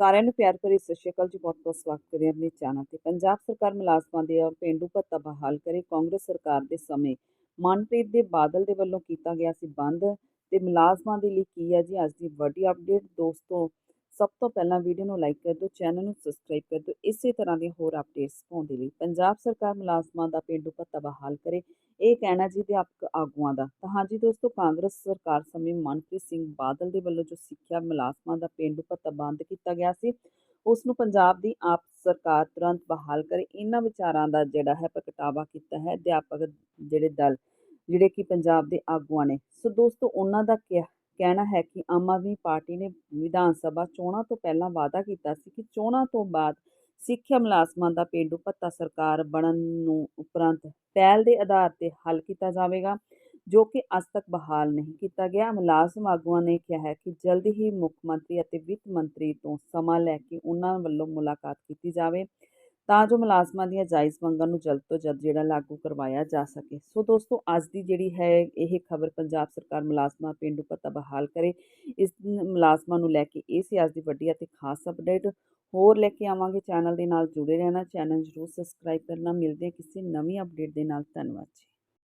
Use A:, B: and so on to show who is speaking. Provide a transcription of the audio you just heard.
A: ਸਾਰਿਆਂ ਨੂੰ ਪਿਆਰ ਭਰੀ ਸਤਿ ਸ਼੍ਰੀ ਅਕਾਲ ਜੀ, ਬਹੁਤ ਬਹੁਤ ਸਵਾਗਤ ਕਰਦੇ ਹਾਂ ਆਪਣੇ ਚੈਨਲ ਤੇ। ਪੰਜਾਬ ਸਰਕਾਰ ਮੁਲਾਜ਼ਮਾਂ ਦੇ ਪੇਂਡੂ ਭੱਤਾ ਬਹਾਲ ਕਰੇ, ਕਾਂਗਰਸ ਸਰਕਾਰ ਦੇ ਸਮੇਂ ਮਨਪ੍ਰੀਤ ਦੇ ਬਾਦਲ ਦੇ ਵੱਲੋਂ ਕੀਤਾ ਗਿਆ ਸੀ ਬੰਦ। ਤੇ ਮੁਲਾਜ਼ਮਾਂ ਦੇ ਲਈ ਕੀ ਹੈ ਜੀ, ਅੱਜ ਦੀ ਵੱਡੀ ਅਪਡੇਟ ਦੋਸਤੋ ਸਭ ਤੋਂ ਪਹਿਲਾਂ ਵੀਡੀਓ ਨੂੰ ਲਾਈਕ ਕਰ ਦਿਓ, ਚੈਨਲ ਨੂੰ ਸਬਸਕ੍ਰਾਈਬ ਕਰ ਦਿਓ, ਇਸੇ ਤਰ੍ਹਾਂ ਦੀਆਂ ਹੋਰ ਅਪਡੇਟਸ ਪਾਉਣ ਦੇ ਲਈ ਪੰਜਾਬ ਸਰਕਾਰ ਮੁਲਾਜ਼ਮਾਂ ਦਾ ਪੇਂਡੂ ਭੱਤਾ ਬਹਾਲ ਕਰੇ, ਇਹ ਕਹਿਣਾ ਜੀ ਅਧਿਆਪਕ ਆਗੂਆਂ ਦਾ। ਤਾਂ ਹਾਂਜੀ ਦੋਸਤੋ, ਕਾਂਗਰਸ ਸਰਕਾਰ ਸਮੇਂ ਮਨਪ੍ਰੀਤ ਸਿੰਘ ਬਾਦਲ ਦੇ ਵੱਲੋਂ ਜੋ ਸਿੱਖਿਆ ਮੁਲਾਜ਼ਮਾਂ ਦਾ ਪੇਂਡੂ ਭੱਤਾ ਬੰਦ ਕੀਤਾ ਗਿਆ ਸੀ ਉਸ ਨੂੰ ਪੰਜਾਬ ਦੀ ਆਪ ਸਰਕਾਰ ਤੁਰੰਤ ਬਹਾਲ ਕਰੇ, ਇਹਨਾਂ ਵਿਚਾਰਾਂ ਦਾ ਜਿਹੜਾ ਹੈ ਪ੍ਰਗਟਾਵਾ ਕੀਤਾ ਹੈ ਅਧਿਆਪਕ ਜਿਹੜੇ ਦਲ, ਜਿਹੜੇ ਕਿ ਪੰਜਾਬ ਦੇ ਆਗੂਆਂ ਨੇ। ਸੋ ਦੋਸਤੋ, ਉਹਨਾਂ ਦਾ ਕਿਹਾ ਕਹਿਣਾ ਹੈ ਕਿ ਆਮ ਆਦਮੀ ਪਾਰਟੀ ਨੇ ਵਿਧਾਨ ਸਭਾ ਚੋਣਾਂ ਤੋਂ ਪਹਿਲਾਂ ਵਾਅਦਾ ਕੀਤਾ ਸੀ ਕਿ ਚੋਣਾਂ ਤੋਂ ਬਾਅਦ ਸਿੱਖਿਆ ਮੁਲਾਜ਼ਮਾਂ ਦਾ ਪੇਂਡੂ ਭੱਤਾ ਸਰਕਾਰ ਬਣਨ ਨੂੰ ਉਪਰੰਤ ਪਹਿਲ ਦੇ ਆਧਾਰ ਤੇ ਹੱਲ ਕੀਤਾ ਜਾਵੇਗਾ, ਜੋ ਕਿ ਅੱਜ ਤੱਕ ਬਹਾਲ ਨਹੀਂ ਕੀਤਾ ਗਿਆ। ਮੁਲਾਜ਼ਮ ਆਗੂਆਂ ਨੇ ਕਿਹਾ ਹੈ ਕਿ ਜਲਦੀ ਹੀ ਮੁੱਖ ਮੰਤਰੀ ਅਤੇ ਵਿੱਤ ਮੰਤਰੀ ਤੋਂ ਸਮਾਂ ਲੈ ਕੇ ਉਹਨਾਂ ਵੱਲੋਂ ਮੁਲਾਕਾਤ ਕੀਤੀ ਜਾਵੇ। ਤਾਂ ਜੋ ਮੁਲਾਜ਼ਮਾਂ ਦੀਆਂ ਜਾਇਜ਼ ਮੰਗਾਂ ਨੂੰ ਜਲਦ ਤੋਂ ਜਲਦ ਜਿਹੜਾ ਲਾਗੂ ਕਰਵਾਇਆ ਜਾ ਸਕੇ। ਸੋ ਦੋਸਤੋ, ਅੱਜ ਦੀ ਜਿਹੜੀ ਹੈ ਇਹ ਖਬਰ ਪੰਜਾਬ ਸਰਕਾਰ ਮੁਲਾਜ਼ਮਾਂ ਪੇਂਡੂ ਪਤਾ ਬਹਾਲ ਕਰੇ। ਇਸ ਮੁਲਾਜ਼ਮਾਂ ਨੂੰ ਲੈ ਕੇ ਇਹ ਸੀ ਅੱਜ ਦੀ ਵੱਡੀ ਅਤੇ ਖਾਸ ਅਪਡੇਟ ਹੋਰ ਲੈ ਕੇ ਆਵਾਂਗੇ, ਚੈਨਲ ਦੇ ਨਾਲ ਜੁੜੇ ਰਹਿਣਾ। ਚੈਨਲ ਜ਼ਰੂਰ ਸਬਸਕ੍ਰਾਈਬ ਕਰਨਾ। ਮਿਲਦੇ ਕਿਸੇ ਨਵੀਂ ਅਪਡੇਟ ਦੇ ਨਾਲ। ਧੰਨਵਾਦ ਜੀ।